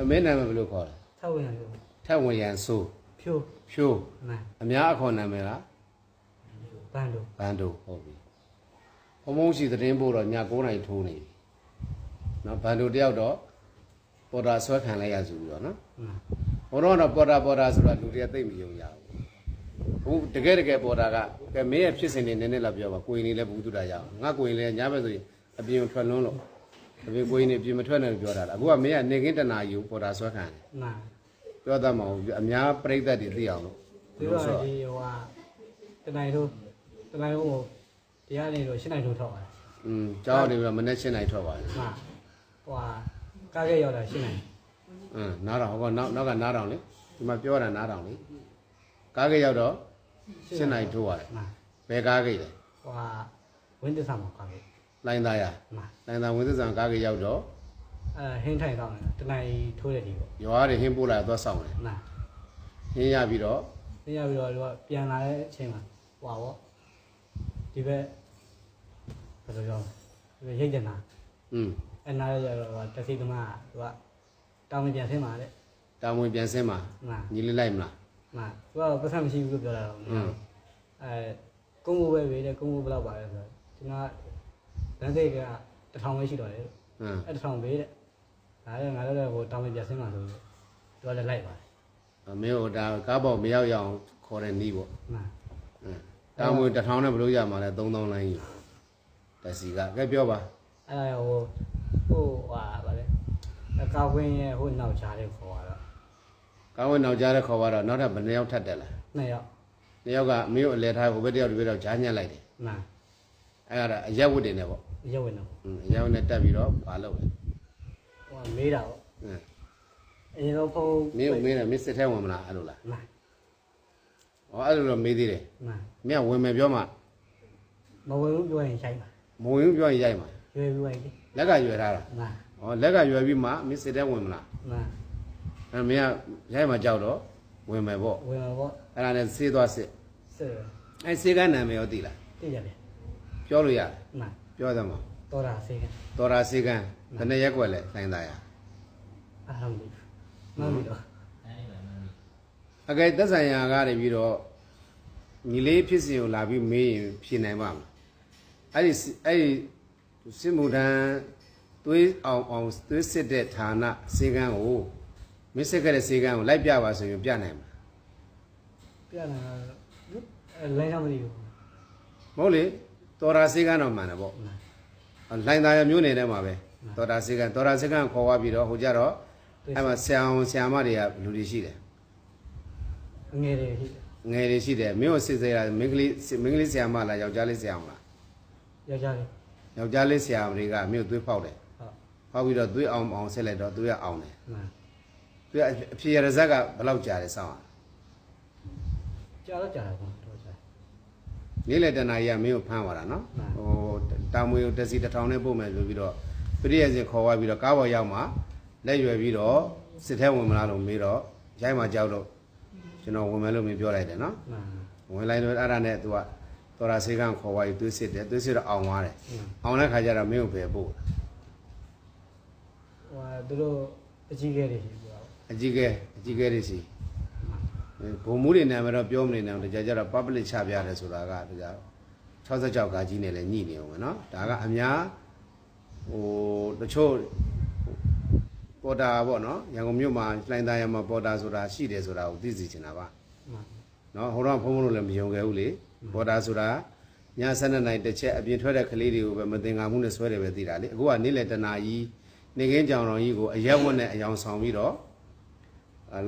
အမင်းနာမည်ဘယ်လိုခေါ်လဲထောက်ဝင်လို့ထက်ဝင်ရန်ဆိုးဖြိုးဖြိုးမှန်အများအခေါ်နာမည်လားဘန်တို့ဘန်ဒိုဟုတ်ပြီဘုံဘုံရှိသတင်းပို့တော့ည9နာရီထိုးနေပြီနော်ဘန်ဒိုတယောက်တော့ပေါ်တာဆွဲခံလိုက်ရစုပြီးတော့နော်မှန်ဘုံတော့တော့ပေါ်တာပေါ်တာဆိုတာလူတွေကသိမယုံကြဘူးဘုတကယ်တကယ်ပေါ်တာကကဲမင်းရဲ့ဖြစ်စဉ်တွေနည်းနည်းလောက်ပြောပါကိုရင်လေးလည်းဘူးတူတာရအောင်ငါကိုရင်လေးညဘက်ဆိုရင်အပြင်ထွက်လွန်းလို့ အပြင်ကိုရင်လေးပြင်မထွက်နဲ့လို့ပြောတာလားအခုကမင်းကနေကင်းတနာယူပေါ်တာဆွဲခံတယ် မှန် ပြောတတ်မှာဘူးအများပြိဿတ်တွေသိအောင်လို့ ဒီတော့ဒီဟိုဟာတနိုင်တို့တနိုင်တို့ဟိုတရားနေလို့ရှင်းနိုင်တို့ထောက်ပါတယ် อืมကျောင်းနေပြီးတော့မနေ့ရှင်းနိုင်ထွက်ပါတယ် မှန်ဟိုဟာကားခဲ့ရောက်တာရှင်းနိုင် อืมနားတော်ဟောနောက်နောက်ကနားတော်လေဒီမှာပြောတာနားတော်လေကားကြီးရောက်တော့ရှင်းနိုင်ထိုးရတယ် မှန် ဘယ်ကားကြီးလဲ ဟိုဟာဝင်းတဆာမှာကားခဲ့ လိုင်းသားရ မှန် လိုင်းသားဝင်းသစ္စာကားကြီးရောက်တော့ အဲဟင်းထိုင်တော့တနိုင်ထိုးတဲ့ဒီပေါ့ ရွာတွေဟင်းပို့လာတော့စောင့်တယ် မှန် ဟင်းရပြီးတော့ သိရပြီးတော့သူကပြန်လာတဲ့အချိန်မှာဟွာပေါ့ဒီဘက်ဘယ်လိုပြောဒီဘက်ရိတ်တင်တာ อืม အဲ့နားရတော့တက်စီသမားကသူကတောင်းပြန်ဆင်းပါတဲ့ တာဝန်ပြန်ဆင်းမှာ မှန် ညီလေးလိုက်မလား မှန်သူကပတ်သက်မရှိဘူးလို့ပြောတာတော့ อืม အဲကုန်းကိုပဲပဲတဲ့ကုန်းကိုဘယ်လောက်ပါလဲဆိုတော့ကျွန်တော် လမ်းစိတ်ကတစ်ထောင်ပဲရှိတော့တယ်ဟမ်အဲ့တစ်ထောင်ပဲတဲ့ဒါလည်းငါတို့လည်းဟိုတောင်းပြန်ဆင်းပါဆိုပြီးသူကလည်းလိုက်ပါတယ်မင်းတို့ဒါကားပေါ်မရောက်ရအောင်ခေါ်တဲ့နီးပေါ့မှန်ဟမ်တာဝန်တစ်ထောင်နဲ့ဘယ်လိုရမှာလဲ3000လိုင်းယူတက်စီကကဲပြောပါအဲ့ဒါဟိုဟိုဟာဗါလဲအကောက်ဝင်းရဲ့ဟိုနောက်ချားတဲ့ခေါ်ရတော့ကားဝင်နောက်ကြားတဲ့ခေါ်တော့နောက်ထပ်ဘယ်နှစ်ယောက်ထပ်တက်လာနှစ်ယောက်နှစ်ယောက်ကမင်းတို့အလဲထားဟိုဘက်တစ်ယောက်ဒီဘက်တစ်ယောက်ဂျားညက်လိုက်တယ်မှန် အဲ့ဒါအရက်ဝတ်တင်တယ်ပေါ့ရုပ်ဝင်တော့อืมအရက်ဝတ်နဲ့တက်ပြီးတော့ဘာလုပ်လဲဟိုမေးတာပေါ့ဟမ်အရင်တော့ဖုန်းမင်းကိုမင်းနဲ့မင်းစစ်ထဲဝင်မလားအဲ့လိုလားမှန်ဩအဲ့လိုတော့မေးသေးတယ်မှန်မင်းကဝင်မယ်ပြောမှမဝင်ဘူးပြောရင်ရှိုင်းပါမဝင်ဘူးပြောရင်ရိုက်မှာရွယ်ပြီးဝင်လေလက်ကရွယ်ထားတာမှန်ဩလက်ကရွယ်ပြီးမှမင်းစစ်ထဲဝင်မလားမှန်အဲ့မင်းကရိုက်မှာကြောက်တော့ဝင်မယ်ပေါ့ဝင်မှာပေါ့အဲ့ဒါနဲ့ဆေးသွားစစ်စစ်အဲ့ဆေးကန်းနာမည်ရောသိလားသိရတယ် ပြောလို့ရတယ်မှန်ပြောသမှာတော်တာစေကတော်တာဆေးကန်းဘယ်နှစ်ရက်ကွက်လဲလိုင်းသားရအားလုံးပြီမှန်ပြီတော့အကယ်သက်ဆိုင်ရာကနေပြီးတော့ညီလေးဖြစ်စဉ်ကိုလာပြီးမေးရင်ဖြေနိုင်ပါမလားအဲ့ဒီစစ်အဲ့ဒီစစ်မှုထမ်းသွေးအောင်အောင်သွေးစစ်တဲ့ဌာနစေကန်းကိုမစ်စစ်ခဲ့တဲ့စေကန်းကိုလိုက်ပြပါဆိုရင်ပြနိုင်မှာပြလာအဲလိုင်းတော့မသိဘူးမဟုတ်လေ တော်တာစေကန်းတော့မှန်တယ်ပေါ့မှန်လိုင်းသားရမျိုးနေထဲမှာပဲတော်တာစေကန်းတော်တာစေကန်းခေါ်သွားပြီးတော့ဟိုကြတော့အဲ့မှာဆရာအောင်ဆရာမတွေကလူတွေရှိတယ်ငယ်တယ်ရှိတယ်ငယ်တွေရှိတယ်မင်းကိုစစ်စေးတာမင်းကလေးမင်းကလေးဆရာမလားယောက်ျားလေးဆရာမလားယောက်ျားလေးယောက်ျားလေးဆရာမတွေကမင်းကိုသွေးဖောက်တယ်ဟုတ်ဖောက်ပြီးတော့သွေးအောင်အောင်ဆက်လိုက်တော့သွေးကအောင်တယ်မှန်သွေးအဖြေရဇက်ကဘယ်လောက်ကြာတယ်စောင်းอ่ะကြာတော့ကြာတော့တော့ကြာ နေ့လေတနာကြီးကမင်းကိုဖမ်းသွားတာနော်မှန်ဟိုတာမွေကိုတက်စီတစ်ထောင်နဲ့ပို့မယ်ဆိုပြီးတော့ပရိယစဉ်ခေါ်သွားပြီးတော့ကားပေါ်ရောက်မှလက်ရွယ်ပြီးတော့စစ်ထဲဝင်မလားလို့မေးတော့ရိုက်မှကြောက်တော့ကျွန်တော်ဝင်မယ်လို့မင်းပြောလိုက်တယ်နော်မှန်ဝင်လိုက်တော့အဲ့ဒါနဲ့ तू ကတော်ရာဆေးကန်းခေါ်သွားပြီးသွေးစစ်တယ်သွေးစစ်တော့အောင်သွားတယ်မှန်အောင်တဲ့ခါကျတော့မင်းကိုပဲပို့ဟိုသူတို့အကြီးခဲ့တယ်ရှိဘူးပေါ့အကြီးကဲအကြီးကဲတွေစီ ဘုံမှုတွေနာမည်တော့ပြောမနေနိုင်ဘူးတကြကြတော့ public ချပြတယ်ဆိုတာကတကြ66ကကြီးနဲ့လည်းညှိနေအောင်ပဲเนาะဒါကအများဟိုတချို့ပေါ်တာပေါ့เนาะရန်ကုန်မြို့မှာလှိုင်းသားရမှာပေါ်တာဆိုတာရှိတယ်ဆိုတာကိုသိစီချင်တာပါ မှန် เนาะဟိုတော့ဖုန်းဖုန်းလို့လည်းမယုံခဲ့ဘူးလေပေါ်တာဆိုတာည7နိုင်တစ်ချက်အပြင်ထွက်တဲ့ကလေးတွေကိုပဲမတင်ငါမှုနဲ့ဆွဲတယ်ပဲသိတာလေအခုကနေ့လေတနာကြီးနေကင်းကြောင်တော်ကြီးကိုအရက်ဝတ်နဲ့အယောင်ဆောင်ပြီးတော့ အဲ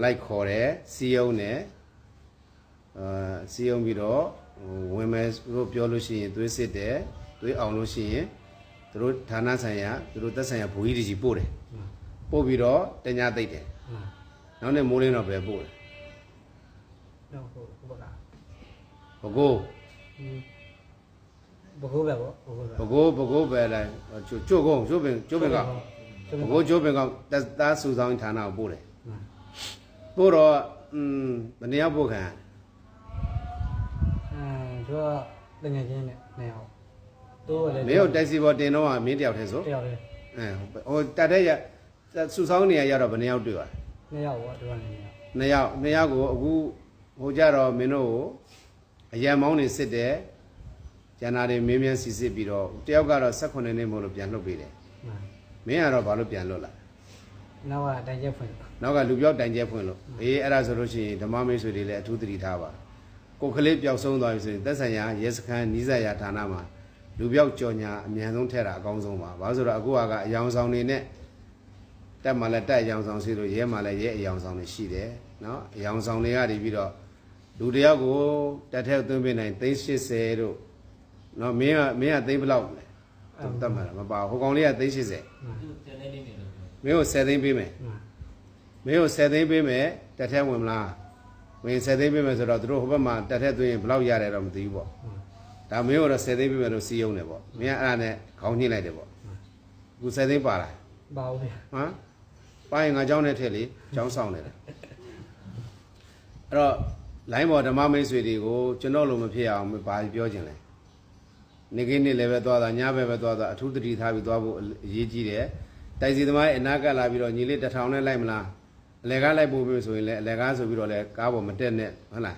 လိုက်ခေါ်တယ်စီယုံနဲ့အာစီယုံပြီးတော့ဟိုဝင်မယ်သူတို့ပြောလို့ရှိရင်သွေးစစ်တယ်သွေးအောင်လို့ရှိရင်သူတို့ဌာနဆိုင်ရာသူတို့သက်ဆိုင်ရာဘူကြီးကြီးပို့တယ်မှန်ပို့ပြီးတော့တညာသိပ်တယ်မှန်နောက်နေ့မိုးလင်းတော့ပဲပို့တယ်တော့ဟိုဘကဘကိုးဘကိုးပဲပေါ့ဘကိုးပဲဘကိုးဘကိုးပဲလိုက်ကျို့ကျို့ကုန်းကျို့ပင်ကျို့ပင်ကဘကိုးကျို့ပင်ကတက်သားစုဆောင်ဌာနကိုပို့တယ်မှန် ပို့တော့อืมဘယ်နှစ်ယောက်ပို့ခံအဲသူကတငယ်ချင်းနဲ့နေအောင်တို့လည်းမင်းတို့တက်စီပေါ်တင်တော့မင်းတယောက်တည်းဆိုတယောက်လေးအဲဟိုတက်တဲ့ရစုဆောင်းနေရရတော့ဘယ်နှယောက်တွေ့ပါလဲနှစ်ယောက်ပေါ့တို့ကနေနှစ်ယောက်နှစ်ယောက်နှစ်ယောက်ကိုအခုဟိုကြတော့မင်းတို့ကိုအရန်မောင်းနေစစ်တယ်ကျန်တာတွေမင်းမြန်စီစစ်ပြီးတော့တယောက်ကတော့18နှစ်မို့လို့ပြန်လှုပ်ပေးတယ်မှန်မင်းကတော့ဘာလို့ပြန်လွတ်လာ နောက်ကတိုင်ချက်ဖွင့်နောက်ကလူပြောက်တိုင်ကျဲဖွင့်လို့အေးအဲ့ဒါဆိုလို့ရှိရင်ဓမ္မမိတ်ဆွေတွေလည်းအထူးသတိထားပါကိုယ်ကလေးပျောက်ဆုံးသွားပြီဆိုရင်သက်ဆိုင်ရာရဲစခန်းနီးစပ်ရာဌာနမှာလူပြောက်ကြော်ညာအမြန်ဆုံးထည့်တာအကောင်းဆုံးပါဘာလို့ဆိုတော့အခုကအယောင်ဆောင်နေနဲ့တက်မှလည်းတက်အယောင်ဆောင်စီလို့ရဲမှလည်းရဲအယောင်ဆောင်တွေရှိတယ်နော်အယောင်ဆောင်တွေကနေပြီးတော့လူတယောက်ကိုတက်ထဲသွင်းပေးနိုင်380တို့နော်မင်းကမင်းကသိန်းဘယ်လောက်လဲတတ်မှတ်လားမပါဘူးဟိုကောင်လေးက380 မှန် မင်းကို10သိန်းပေးမယ် မှန် မင်းကို10သိန်းပေးမယ်တက်ထဲဝင်မလားဝင်10သိန်းပေးမယ်ဆိုတော့သူတို့ဟိုဘက်မှာတက်ထဲသွင်းရင်ဘယ်လောက်ရတယ်တော့မသိဘူးပေါ့ဒါမင်းကိုတော့10သိန်းပေးမယ်လို့စီးရုံတယ်ပေါ့မင်းကအဲ့ဒါနဲ့ခေါင်းညှိလိုက်တယ်ပေါ့အခု10သိန်းပါလား ပါဦးဗျာ ဟမ်ပါရင်ငါเจ้าနဲ့ထည့်လေเจ้าဆောင်နေတာအဲ့တော့လိုင်းပေါ်ဓမ္မမိတ်ဆွေတွေကိုကျွန်တော်လိုမဖြစ်အောင်ဘာပြောချင်လဲနေကိနေ့လည်းပဲသွားတာညဘက်ပဲသွားတာအထူးတတိထားပြီးသွားဖို့အရေးကြီးတယ် တိုက်စီသမားရဲ့အနာကလာပြီးတော့ညီလေးတစ်ထောင်နဲ့လိုက်မလားအလဲကားလိုက်ပို့ပြီဆိုရင်လည်းအလဲကားဆိုပြီးတော့လည်းကားပေါ်မတက်နဲ့ဟုတ်လား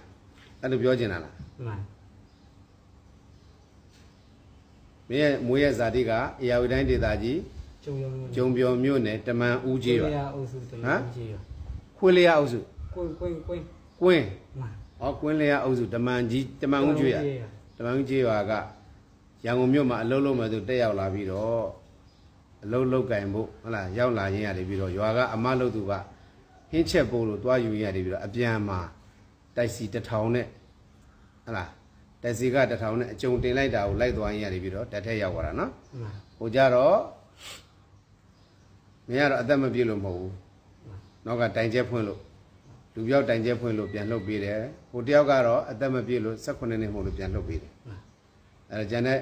အဲ့လိုပြောချင်တာလားမှန်မင်းရဲ့မွေးရဲ့ဇာတိကအရာဝတိုင်းဒေသကြီးကျုံရုံမျိုးကျုံပြော်မြို့နယ်တမန်ဦးကြီးပါရအုပ်စုတဟမ်လုံးကြီးရခွေးလျာအုပ်စုကွင်းကွင်းကွင်းကွင်းမှန်ဟောကွင်းလျာအုပ်စုတမန်ကြီးတမန်ဦးကြီးရတမန်ဦးကြီးရွာကရန်ကုန်မြို့မှာအလုံးလုံးမဲ့သူတက်ရောက်လာပြီးတော့ အလုံးလောက်ကင်ဖို့ဟုတ်လားရောက်လာရင်းရတယ်ပြီးတော့ရွာကအမလို့သူကဟင်းချက်ပို့လို့တွားယူရရတယ်ပြီးတော့အပြန်မှာတိုက်စီတစ်ထောင်နဲ့ဟုတ်လားတိုက်စီကတစ်ထောင်နဲ့အကြုံတင်လိုက်တာကိုလိုက်သွားရင်းရတယ်ပြီးတော့တက်ထက်ရောက်သွားတာနော်မှန်ဟိုကြတော့မင်းကတော့အသက်မပြည့်လို့မဟုတ်ဘူးနောက်ကတိုင်ကျက်ဖွင့်လို့လူပြောက်တိုင်ကျက်ဖွင့်လို့ပြန်လှုပ်ပေးတယ်ဟိုတယောက်ကတော့အသက်မပြည့်လို့18နှစ်မဟုတ်လို့ပြန်လှုပ်ပေးတယ်အဲဒါကျန်တဲ့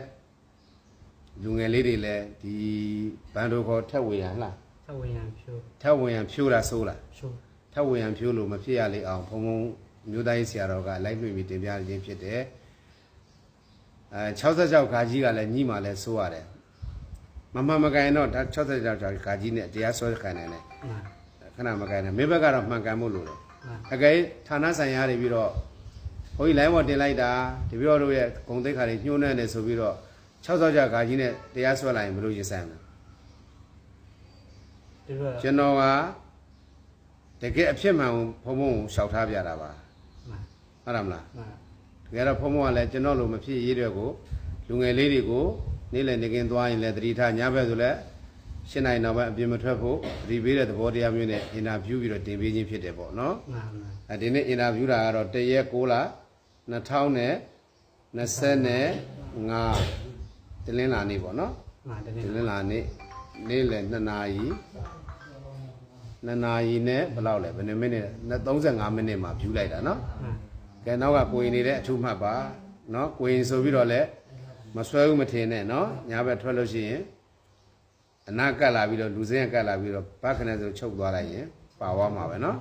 လူငယ်လေးတွေလည်းဒီဘန်ဒိုခေါ်ထက်ဝေရဟလားသဝင်ရန်ဖြိုးထက်ဝေရဖြိုးတာဆိုးလားဖြိုးထက်ဝေရဖြိုးလို့မဖြစ်ရလေအောင်ဘုံဘုံမျိုးသားရေးဆရာတော်ကလိုက်လွှင့်ပြီးတင်ပြခြင်းဖြစ်တယ်အဲ66ခါကြီးကလည်းညီမှလည်းဆိုးရတယ်မမှန်မကန်တော့ဒါ66ခါကြီးနဲ့တရားစွဲခံနေတယ်မှန်ခဏမကန်နဲ့မင်းဘက်ကတော့မှန်ကန်မှုလို့လေမှန်အကယ်ဌာနဆိုင်ရာတွေပြီးတော့ဘုန်းကြီးလိုင်းပေါ်တင်လိုက်တာတပည့်တော်တို့ရဲ့ဂုံသိက္ခာတွေညှိုးနှံ့နေဆိုပြီးတော့ 66ခါကြီးနဲ့တရားစွဲလိုက်ရင်ဘယ်လိုရင်ဆိုင်မလဲဒီလိုကျွန်တော်ကတကယ်အဖြစ်မှန်ကိုဘုံဘုံကိုရှောက်ထားပြတာပါမှန်ဟုတ်တယ်မလားမှန်တကယ်တော့ဘုံဘုံကလည်းကျွန်တော်လိုမဖြစ်ရေးတွေကိုလူငယ်လေးတွေကိုနေ့လည်နေကင်းသွားရင်လည်းတတိထားညဘက်ဆိုလည်းရှင်းနိုင်တော့ပဲအပြင်မထွက်ဖို့တတိပေးတဲ့သဘောတရားမျိုးနဲ့အင်တာဗျူးပြီးတော့တင်ပေးခြင်းဖြစ်တယ်ပေါ့နော်မှန်မှန်အဲဒီနေ့အင်တာဗျူးတာကတော့တရက်6လ2000နဲ့25 တလင်းလာနေ့ပေါ့နော်မှန်တတကယ်လင်းလာနေ့နေ့လယ်2နာရီ2နာရီနဲ့ဘယ်လောက်လဲဘယ်နှမိနစ်လဲ35မိနစ်မှာဗျူးလိုက်တာနော်မှန်ကဲနောက်ကကိုရင်နေတဲ့အထူးမှတ်ပါနော်ကိုရင်ဆိုပြီးတော့လည်းမဆွဲဘူးမထင်နဲ့နော်ညာဘက်ထွက်လို့ရှိရင်အနာကတ်လာပြီးတော့လူစင်းကတ်လာပြီးတော့ဘတ်ခနဲ့ဆိုချုပ်သွားလိုက်ရင်ပါသွားမှာပဲနော်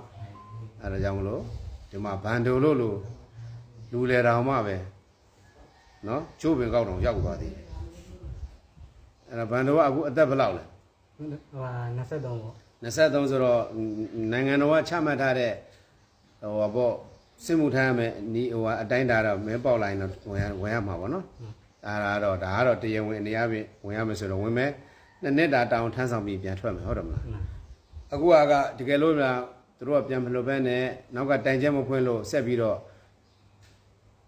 အဲဒါကြောင့်မလို့ဒီမှာဘန်ဒိုလို့လို့လူလေတောင်မှပဲနော်ကျိုးပင်ကောက်တောင်ရောက်သွားသေးတယ် အဲဒါဘန်ဒိုကအခုအသက်ဘယ်လောက်လဲဟိုဟာ23ပေါ့23ဆိုတော့နိုင်ငံတော်ကချမှတ်ထားတဲ့ဟိုဘောစစ်မှုထမ်းရမယ်ဒီဟိုအတိုင်းတာတော့မဲပေါက်လိုက်တော့ဝင်ရဝင်ရမှာပေါ့နော်ဒါကတော့ဒါကတော့တရားဝင်အနေအချင်းဝင်ရမယ်ဆိုတော့ဝင်မယ်နှစ်နှစ်တာတောင်ထမ်းဆောင်ပြီးပြန်ထွက်မယ်ဟုတ်တယ်မလားမှန်အခုကတကယ်လို့များသူတို့ကပြန်မလို့ပဲနဲ့နောက်ကတိုင်ချက်မဖွင့်လို့ဆက်ပြီးတော့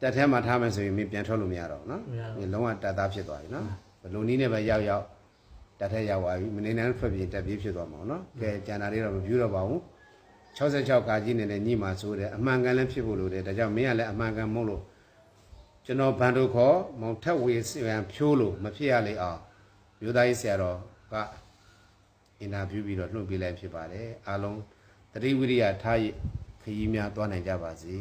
တက်ထဲမှာထားမယ်ဆိုရင်မင်းပြန်ထွက်လို့မရတော့ဘူးနော်ဒီလုံးဝတက်သားဖြစ်သွားပြီနော် ဘယ်လိုနည်းနဲ့ပဲရောက်ရောက်တက်ထဲရောက်သွားပြီမနေနိုင်ထွက်ပြေးတက်ပြေးဖြစ်သွားမှာပေါ့နော်ကဲကျန်တာလေးတော့မပြူတော့ပါဘူး66ကာကြီးနဲ့လည်းညှိမှာဆိုတယ်အမှန်ကန်လည်းဖြစ်ဖို့လိုတယ်ဒါကြောင့်မင်းကလည်းအမှန်ကန်မဟုတ်လို့ကျွန်တော်ဘန်တို့ခေါ်မောင်ထက်ဝေစီရန်ဖြိုးလို့မဖြစ်ရလေအောင်မြို့သားကြီးဆရာတော်ကအင်တာဗျူးပြီးတော့လွှင့်ပေးလိုက်ဖြစ်ပါတယ်အားလုံးသတိဝိရိယထားရခရီးများသွားနိုင်ကြပါစေ